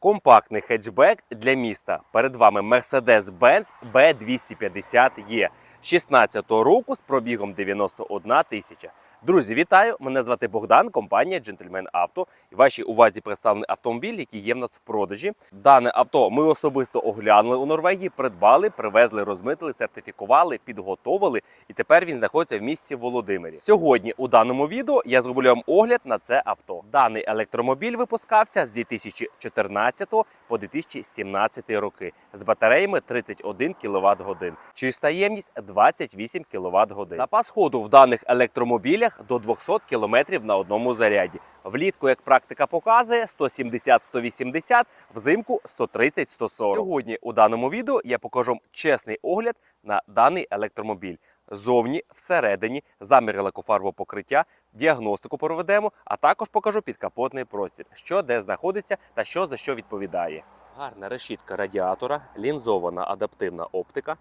Компактний хетчбек для міста. Перед вами Mercedes-Benz B250E 16-го року з пробігом 91 тисяча. Друзі, вітаю! Мене звати Богдан, компанія Auto. І вашій увазі представлений автомобіль, який є в нас в продажі. Дане авто ми особисто оглянули у Норвегії, придбали, привезли, розмитили, сертифікували, підготовили. І тепер він знаходиться в місті Володимирі. Сьогодні у даному відео я зроблю вам огляд на це авто. Даний електромобіль випускався з 2014 по 2017 роки з батареями 31 кВт годин. Чиста ємність 28 кВт годин. Запас ходу в даних електромобілях до 200 км на одному заряді. Влітку, як практика показує, 170-180, взимку 130-140. Сьогодні у даному відео я покажу вам чесний огляд на даний електромобіль. Зовні, всередині, заміри лакофарбопокриття, діагностику проведемо, а також покажу підкапотний простір, що де знаходиться та що за що відповідає. Гарна решітка радіатора, лінзована адаптивна оптика.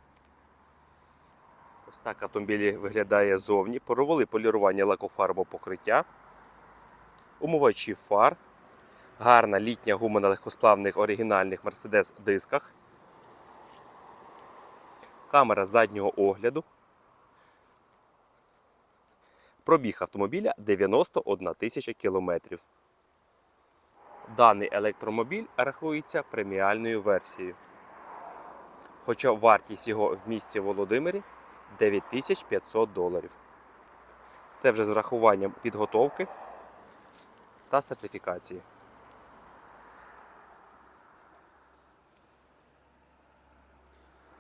Ось так автомобіль виглядає зовні. Провели полірування лакофарбопокриття, умивачі фар, гарна літня гума на легкосплавних оригінальних Mercedes дисках, камера заднього огляду. Пробіг автомобіля 91 тисяча кілометрів. Даний електромобіль рахується преміальною версією. Хоча вартість його в місті Володимирі 9500 доларів. Це вже з врахуванням підготовки та сертифікації.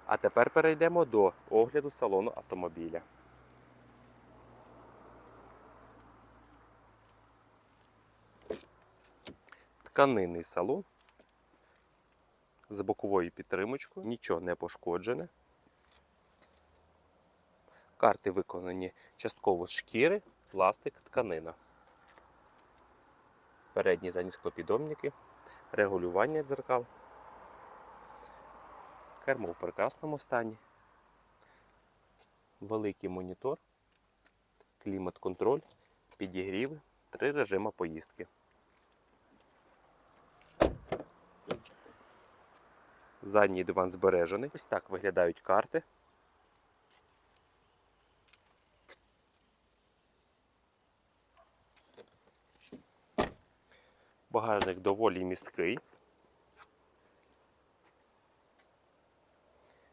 А тепер перейдемо до огляду салону автомобіля. Тканинний салон з боковою підтримочкою, нічого не пошкоджене. Карти виконані частково з шкіри, пластик, тканина. Передні задні склопідомники, регулювання дзеркал. Кермо в прекрасному стані. Великий монітор, клімат-контроль, підігріви, три режима поїздки. Задній диван збережений. Ось так виглядають карти. Багажник доволі місткий.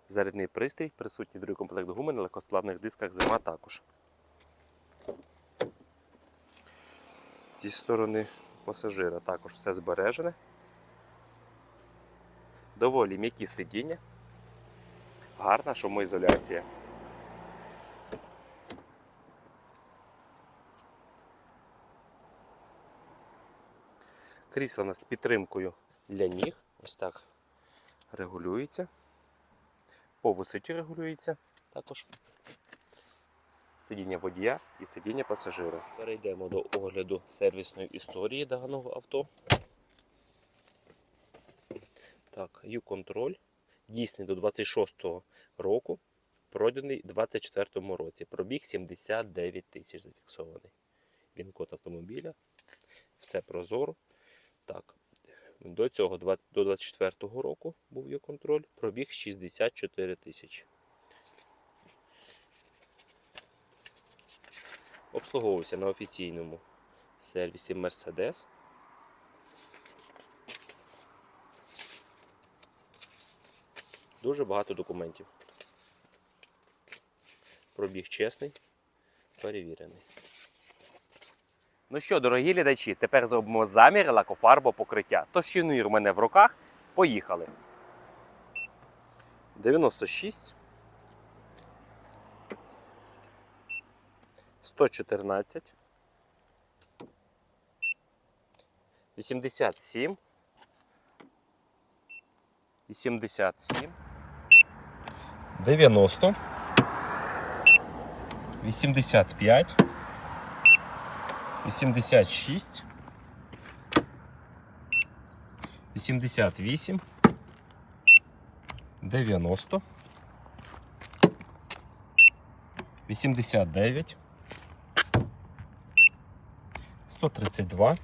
Зарядний пристрій, присутній другий комплект гуми на легкосплавних дисках зима також. Зі сторони пасажира також все збережене. Доволі м'які сидіння. Гарна шумоізоляція. Крісло у нас з підтримкою для ніг. Ось так регулюється. По висоті регулюється також. Сидіння водія і сидіння пасажира. Перейдемо до огляду сервісної історії даного авто. Так, U-Control. Дійсний до 26-го року. Пройдений у 24-му році. Пробіг 79 тисяч зафіксований. Він код автомобіля. Все прозоро. Так, до цього до 24-го року був його контроль, пробіг 64 тисячі. Обслуговувався на офіційному сервісі Mercedes. Дуже багато документів. Пробіг чесний, перевірений. Ну що, дорогі глядачі, тепер зробимо замір лакофарбопокриття. Товщиною в мене в руках. Поїхали. 96. 114. 87. 87. 90. 85. 86, 88, 90, 89, 132,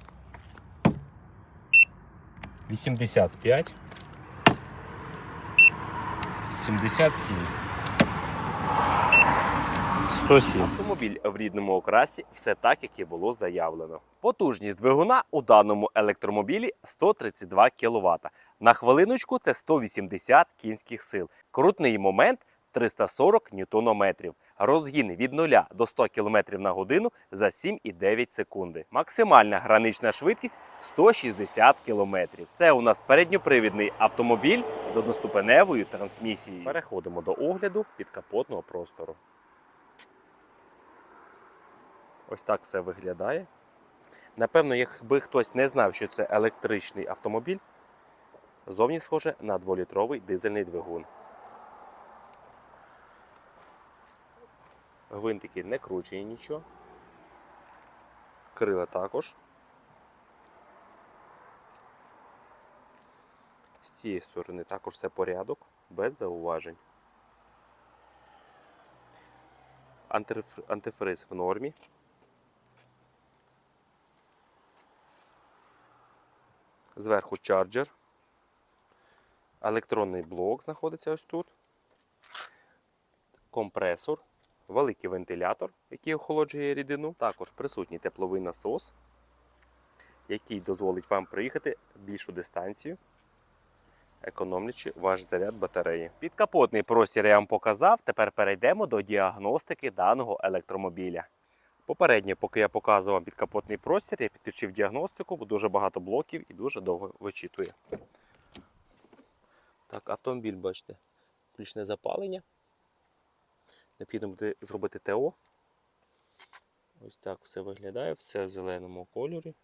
85, 77. 107. Автомобіль в рідному окрасі все так, як і було заявлено. Потужність двигуна у даному електромобілі 132 кВт. На хвилиночку це 180 кінських сил. Крутний момент 340 ньютонометрів. Розгін від 0 до 100 км на годину за 7,9 секунди. Максимальна гранична швидкість 160 км. Це у нас передньопривідний автомобіль з одноступеневою трансмісією. Переходимо до огляду підкапотного простору. Ось так все виглядає. Напевно, якби хтось не знав, що це електричний автомобіль, зовні схоже на 2-літровий дизельний двигун. Гвинтики не кручені нічого. Крила також. З цієї сторони також все порядок, без зауважень. Антифриз в нормі. Зверху чарджер. Електронний блок знаходиться ось тут. Компресор, великий вентилятор, який охолоджує рідину. Також присутній тепловий насос, який дозволить вам проїхати більшу дистанцію, економлячи ваш заряд батареї. Підкапотний простір я вам показав. Тепер перейдемо до діагностики даного електромобіля. Попередньо, поки я показував підкапотний простір, я підключив діагностику, бо дуже багато блоків і дуже довго вичитує. Так, автомобіль, бачите, включне запалення. Необхідно буде зробити ТО. Ось так все виглядає, все в зеленому кольорі.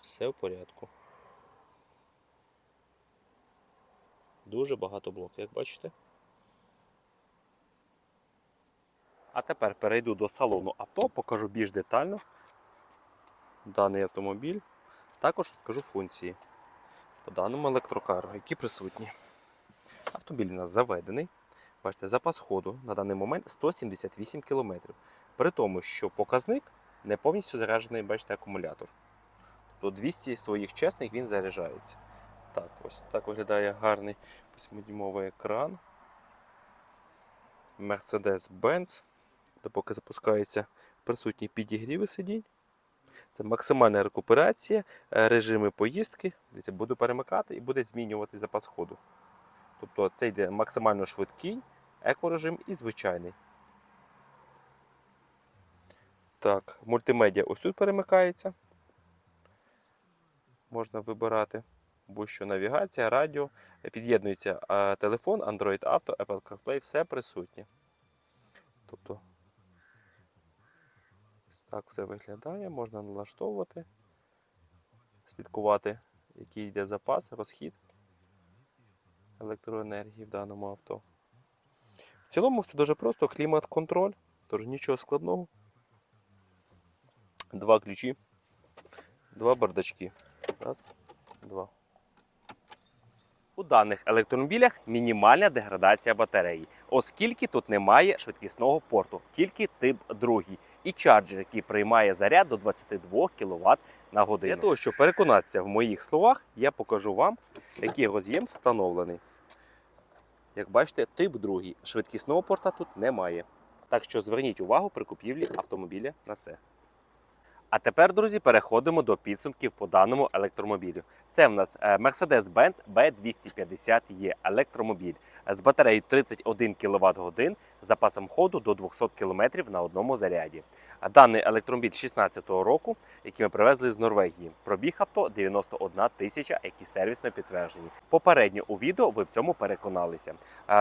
Все в порядку. Дуже багато блоків, як бачите. А тепер перейду до салону авто, покажу більш детально даний автомобіль. Також скажу функції по даному електрокару, які присутні. Автомобіль у нас заведений. Бачите, запас ходу на даний момент 178 км. При тому, що показник не повністю заряджений, бачите, акумулятор. Тобто 200 своїх чесних він заряджається. Так, ось так виглядає гарний 8-дюймовий екран. Mercedes-Benz. Допоки запускається присутні підігріви сидінь. Це максимальна рекуперація, е, режими поїздки. Буду перемикати і буде змінювати запас ходу. Тобто це йде максимально швидкий, екорежим і звичайний. Так, мультимедіа ось тут перемикається. Можна вибирати будь-що навігація, радіо, під'єднується е, телефон, Android Auto, Apple CarPlay, все присутнє. Тобто ось так все виглядає, можна налаштовувати, слідкувати, який йде запас, розхід електроенергії в даному авто. В цілому все дуже просто, клімат-контроль, тож нічого складного. Два ключі, два бардачки. Раз, два. У даних електромобілях мінімальна деградація батареї, оскільки тут немає швидкісного порту, тільки тип 2 і чарджер, який приймає заряд до 22 кВт на годину. Для того, щоб переконатися в моїх словах, я покажу вам, який роз'єм встановлений. Як бачите, тип 2. Швидкісного порта тут немає. Так що зверніть увагу при купівлі автомобіля на це. А тепер, друзі, переходимо до підсумків по даному електромобілю. Це в нас е, Mercedes-Benz B250E електромобіль з батареєю 31 кВт годин, запасом ходу до 200 км на одному заряді. Даний електромобіль 16-го року, який ми привезли з Норвегії. Пробіг авто 91 тисяча, які сервісно підтверджені. Попередньо у відео ви в цьому переконалися.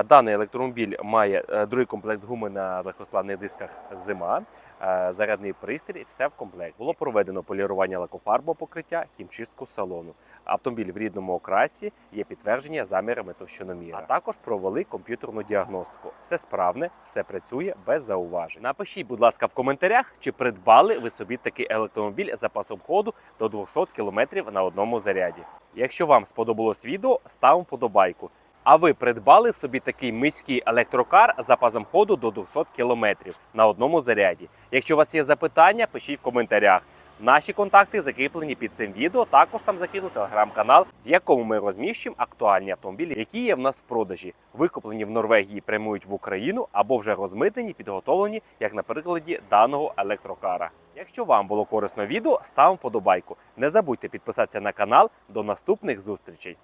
Даний електромобіль має е, другий комплект гуми на легкосплавних дисках зима, е, зарядний пристрій, все в комплект. Було проведено полірування лакофарбового покриття, хімчистку салону. Автомобіль в рідному окрасі є підтвердження замірами товщиноміра. А також провели комп'ютерну діагностику. Все справне, все працює без зауважень. Напишіть, будь ласка, в коментарях, чи придбали ви собі такий електромобіль з запасом ходу до 200 км на одному заряді. Якщо вам сподобалось відео, ставимо вподобайку. А ви придбали собі такий міський електрокар з запасом ходу до 200 км на одному заряді. Якщо у вас є запитання, пишіть в коментарях. Наші контакти закріплені під цим відео. Також там закріплений телеграм-канал, в якому ми розміщуємо актуальні автомобілі, які є в нас в продажі, викуплені в Норвегії, прямують в Україну або вже розмитнені, підготовлені, як на прикладі даного електрокара. Якщо вам було корисно відео, ставимо вподобайку. Не забудьте підписатися на канал. До наступних зустрічей.